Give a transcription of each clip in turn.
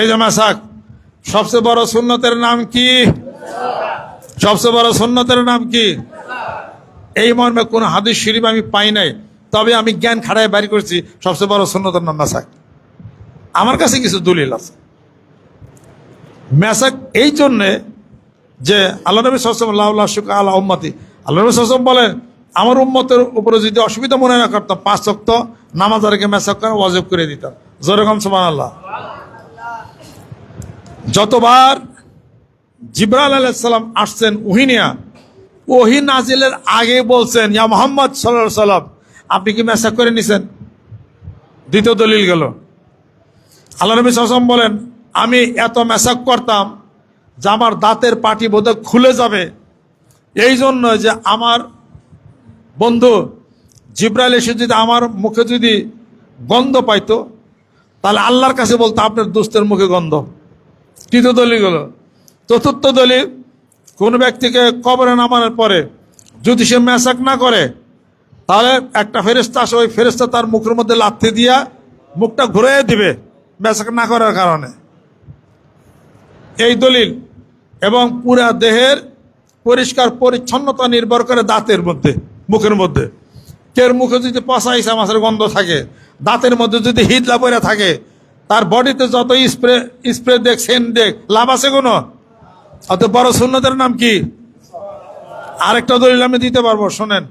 এই যে মেসাক, সবচেয়ে বড় সুন্নতের নাম কি? সবচেয়ে বড় সুন্নতের নাম কি? এই মর্মে কোনো হাদিস শরীফ আমি পাই নাই, তবে আমি জ্ঞান খাড়ায় বাড়ি করছি, সবচেয়ে বড় সুন্নতের নাম মেসাক। আমার কাছে কিছু দলিল আছে। মেসাক এই জন্যে যে আল্লাহ নবী সাসম আল্লাহ শুক আল্লাহ উম্মতি, আল্লাহ নবী সাসম বলেন, আমার উম্মতের উপরে যদি অসুবিধা মনে না করতাম, পাঁচ শক্ত নামাজারকে মেসাক করে ওয়াজব করে দিতাম। যেরকম সমান আল্লাহ যতবার জিব্রাল আলাইসাল্লাম আসছেন উহিনিয়া ওহি নাজিলের আগে বলছেন, ইয়া মোহাম্মদ সাল্লাহ সাল্লাম, আপনি কি মেসাক করে নিছেন? দ্বিতীয় দলিল গেল। আল্লাহ নবী সাসম বলেন, আমি এত মেসাক করতাম যে আমার দাঁতের পাটি বোধহয় খুলে যাবে। এই জন্য যে আমার বন্ধু জিব্রাইল এসে যদি আমার মুখে যদি গন্ধ পাইতো, তাহলে আল্লাহর কাছে বলতো, আপনার দোস্তের মুখে গন্ধ। তৃতীয় দলিল গেল চতুর্থ দলিল, কোন ব্যক্তিকে কবরে নামানোর পরে যদি সে মেসাক না করে, তাহলে একটা ফেরেস্তা আসে, ওই ফেরেস্তা তার মুখের মধ্যে লাথি দিয়া মুখটা ঘুরে দিবে মেসাক না করার কারণে। এই দলিল এবং পুরা দেহের পরিষ্কার পরিচ্ছন্নতা নির্ভর করে দাঁতের মধ্যে, মুখের মধ্যে। কের মুখে যদি পচা ইসা মাছের গন্ধ থাকে, দাঁতের মধ্যে যদি হিদলা পরে থাকে তার বডিতে যত স্প্রে স্প্রে দেখ সেন্ট দেখ, লাভ আছে কোনো? অত বড় শূন্যদের নাম কি? আরেকটা দলিল আমি দিতে পারব, শোনেন।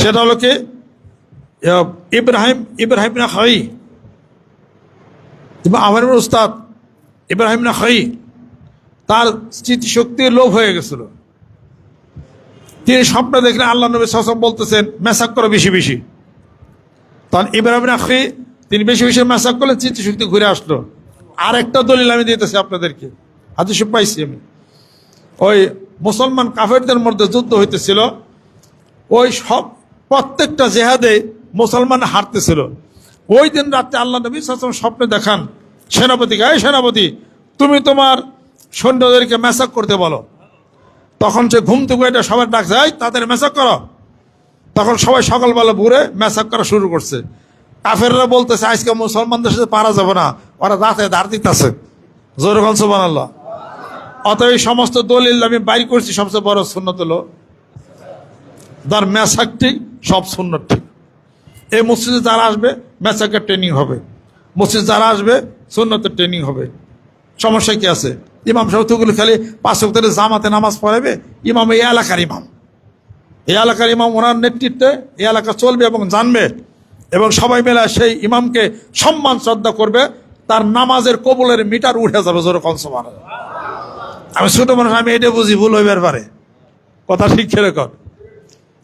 সেটা হলো কি ইব্রাহিম ইব্রাহিম না খাই? আমার উস্তাদ, ইব্রাহিম না খাই? তার স্মৃতিশক্তির লোভ হয়ে গেছিল। তিনি স্বপ্ন দেখলে আল্লাহ নবী সাসম বলতেছেন মেসাক করো বেশি বেশি। তখন ইব্রাহিম আখি তিনি বেশি বেশি মেসাক করলেন স্মৃতিশক্তি ঘুরে আসলো। আর একটা দলিল আমি দিতেছি আপনাদেরকে। হাদিস পাইছি আমি। ওই মুসলমান কাফেরদের মধ্যে যুদ্ধ হইতেছিল। ওই সব প্রত্যেকটা জেহাদে মুসলমান হারতেছিল। ওই দিন রাত্রে আল্লাহ নবী সাসম স্বপ্নে দেখান সেনাপতিকে এই সেনাপতি, তুমি তোমার সৈন্যদেরকে মেসাক করতে বলো। তখন সে ঘুম থেকে এটা সবার ডাক যায় তাদের মেসাক করো। তখন সবাই সকালবেলা ভোরে মেসাক করা শুরু করছে। কাফেররা বলতেছে, আজকে মুসলমানদের সাথে পারা যাবে না, ওরা রাতে দাঁড় দিতেছে। জোরখন সোবান আল্লাহ অতএব এই সমস্ত দলিল আমি বাইর করছি, সবচেয়ে বড় শূন্য হলো, যার মেসাক ঠিক, সব শূন্য ঠিক। এই মসজিদে যারা আসবে, মেসাকের ট্রেনিং হবে। মসজিদ যারা আসবে, সুন্নতের ট্রেনিং হবে। সমস্যা কি আছে? ইমাম সাহেব তুগুলো খালি পাঁচ ওয়াক্তের জামাতে নামাজ পড়াবে, ইমাম এই এলাকার ইমাম। এই এলাকার ইমাম, ওনার নেতৃত্বে এই এলাকা চলবে এবং জানবে এবং সবাই মিলে সেই ইমামকে সম্মান, শ্রদ্ধা করবে, তার নামাজের কবলের মিটার উঠে যাবে জোর কনসমান আমি ছোট মানুষ, আমি এটা বুঝি, ভুল হইবার পারে। কথা ঠিক কর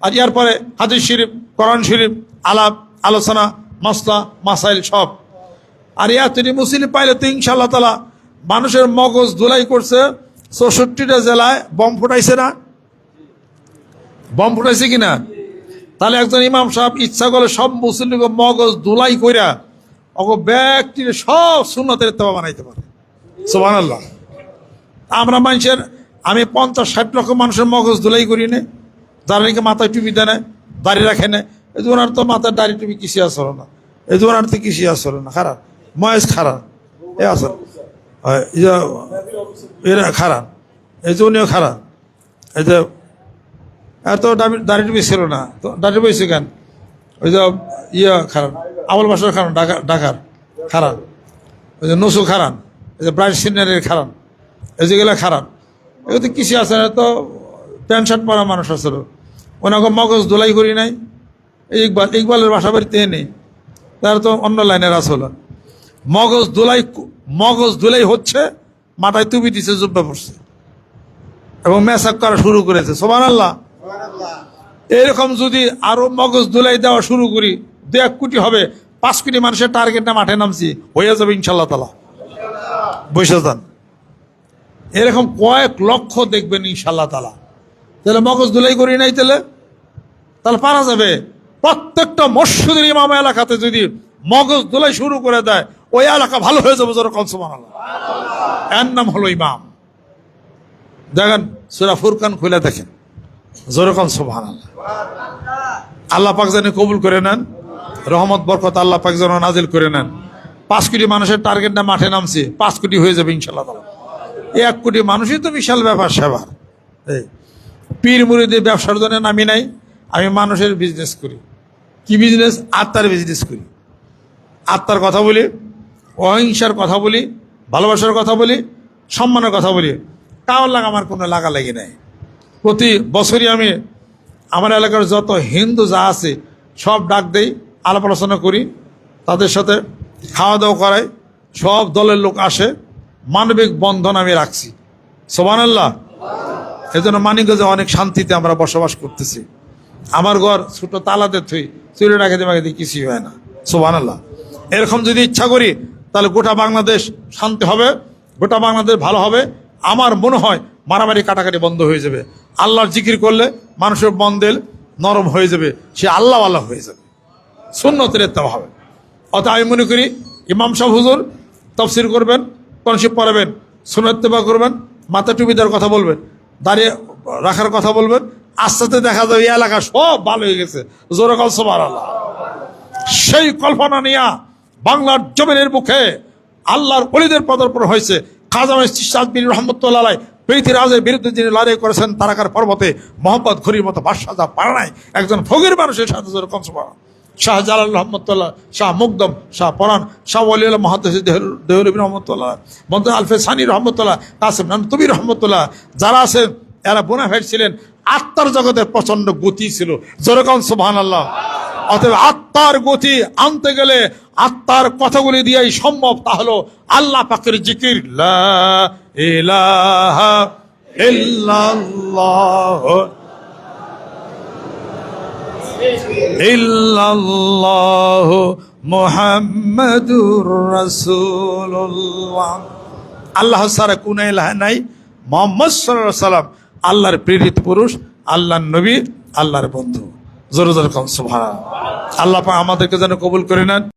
আর ইয়ার পরে হাদিস শরীফ, কোরআন শরীফ, আলাপ, আলোচনা, মাসলা, মাসাইল সব। আর ইয়া তিনি মুসলিম পাইলে তো ইনশাল্লাহ তালা মানুষের মগজ ধুলাই করছে, চৌষট্টিটা জেলায় বম ফুটাইছে না? বম ফুটাইছে কিনা? তাহলে একজন ইমাম সাহেব ইচ্ছা করে সব মুসলিমকে মগজ ধুলাই কইরা অগ ব্যক্তির সব সুন্নতের তেবা বানাইতে পারে। আল্লাহ আমরা মানুষের, আমি পঞ্চাশ, ষাট লক্ষ মানুষের মগজ ধুলাই করি নে, যারা নাকি মাথায় টুপি দেয় না দাড়ি রাখে না এই ওনার তো মাথায় দাড়ি টুপি কিসি আসলো না? এই ওনার তো কিসি আসলো না? খারাপ। মহেশ খারাপ। এ আসল। এরা খারাপ। এই উনিও খারাপ। এই যে এত দাবি দাড়ি টুপি ছিল না। তো দাড়ি বইছে কেন? ওই যে ইয়ে খারাপ আমল বাসার খারাপ ঢাকা ঢাকার খারাপ ওই যে নসু খারান, এই যে ব্রাইট সিনারির খারাপ এই যেগুলো খারাপ এগুলো তো কৃষি আছে না তো? প্যান্ট শার্ট পরা মানুষ আসলো ওনাকে মগজ দোলাই করি নাই। ইকবাল ইকবালের বাসা বাড়িতে নেই তার তো অন্য লাইনের আসলো। মগজ দোলাই মগজ দোলাই হচ্ছে, মাথায় তুবি দিছে, জুব্বা পড়ছে এবং মেসাক করা শুরু করেছে। সোমান আল্লাহ এরকম যদি আরও মগজ দোলাই দেওয়া শুরু করি, দু এক কোটি হবে। পাঁচ কোটি মানুষের টার্গেটটা মাঠে নামছি, হয়ে যাবে ইনশাল্লাহ তালা বসে যান। এরকম কয়েক লক্ষ দেখবেন ইনশাল্লাহ তালা তাহলে মগজ দুলাই করি নাই তাহলে? তাহলে পারা যাবে। প্রত্যেকটা মসজিদের ইমাম এলাকাতে যদি মগজ দুলাই শুরু করে দেয়, ওই এলাকা ভালো হয়ে যাবে যারা কনসমান এর নাম হলো ইমাম। দেখেন, সুরা ফুরকান খুলে দেখেন। জোরকম সোহান আল্লাহ পাক জানি কবুল করে নেন। রহমত, বরকত আল্লাহ পাক যেন নাজিল করে নেন। পাঁচ কোটি মানুষের টার্গেটটা মাঠে নামছে, পাঁচ কোটি হয়ে যাবে ইনশাল্লাহ তালা এক কোটি মানুষই তো বিশাল ব্যাপার সেবার। এই, পীর মুড়িদের ব্যবসার জন্য নামি নাই, আমি মানুষের বিজনেস করি। কি বিজনেস আত্মার বিজনেস করি। আত্মার কথা বলি, অহিংসার কথা বলি, ভালোবাসার কথা বলি, সম্মানের কথা বলি। কাউর লাগা আমার কোনো লাগালাগি নাই। প্রতি বছরই আমি আমার এলাকার যত হিন্দু যা আছে, সব ডাক দেই, আলাপ আলোচনা করি, তাদের সাথে খাওয়া দাওয়া করাই, সব দলের লোক আসে, মানবিক বন্ধন আমি রাখছি। সোবান আল্লাহ এই জন্য মানিকগঞ্জে অনেক শান্তিতে আমরা বসবাস করতেছি। আমার ঘর ছোট তালাতে থুই, চুরি রাখাতে মাখাতে কিছুই হয় না। সোবান আল্লাহ এরকম যদি ইচ্ছা করি, তাহলে গোটা বাংলাদেশ শান্তি হবে, গোটা বাংলাদেশ ভালো হবে। আমার মনে হয় মারামারি কাটাকাটি বন্ধ হয়ে যাবে। আল্লাহর জিকির করলে মানুষের বন্দেল নরম হয়ে যাবে, সে আল্লাহ আল্লাহ হয়ে যাবে। সুন্নতের ইত্তেবা হবে। অত আমি মনে করি, ইমাম সাহেব হুজুর তফসির করবেন কনসিপ পড়াবেন সুনত্তেবা করবেন, মাথা টুপি দেওয়ার কথা বলবেন, দাঁড়িয়ে রাখার কথা বলবেন আস্তে আস্তে দেখা যাবে এই এলাকা সব ভালো হয়ে গেছে। জোরে কল সবার আল্লাহ সেই কল্পনা নিয়া বাংলার জমিনের মুখে আল্লাহর অলিদের পদার্পণ হয়েছে। খাজা সাদবির রহমতুল্লাহ পৃথিবীরাজের বিরুদ্ধে যিনি লড়াই করেছেন, তারাকার পর্বতে মোহাম্মদ ঘুরির মতো বাদশাহ যা পারে নাই, একজন ফকির মানুষের সাথে কনসবা শাহ জালাল রহমতুল্লাহ, শাহ মুকদম, শাহ পরান শাহ ওলিউল্লাহ মহাদ্দেশ দেহরবী রহমতুল্লাহ মন্ত্র আলফে সানি রহমতুল্লাহ, কাসেম নানতুবি রহমতুল্লাহ, যারা আছেন, এরা বোনাফাইড ছিলেন, আত্মার জগতের প্রচণ্ড গতি ছিল। যেরকম সুবহান আল্লাহ অতএব আত্মার গতি আনতে গেলে আত্মার কথাগুলি দিয়েই সম্ভব। তা হলো আল্লাহ পাকের জিকির ইল্লাল্লাহ। মুহাম্মাদুর রাসূলুল্লাহ। আল্লাহ ছাড়া কোন ইলাহ নাই। মোহাম্মদ সাল্লাম আল্লাহর প্রেরিত পুরুষ, আল্লাহর নবী, আল্লাহর বন্ধু। জোর জোরে কম আল্লাহ আমাদেরকে যেন কবুল করে নেন।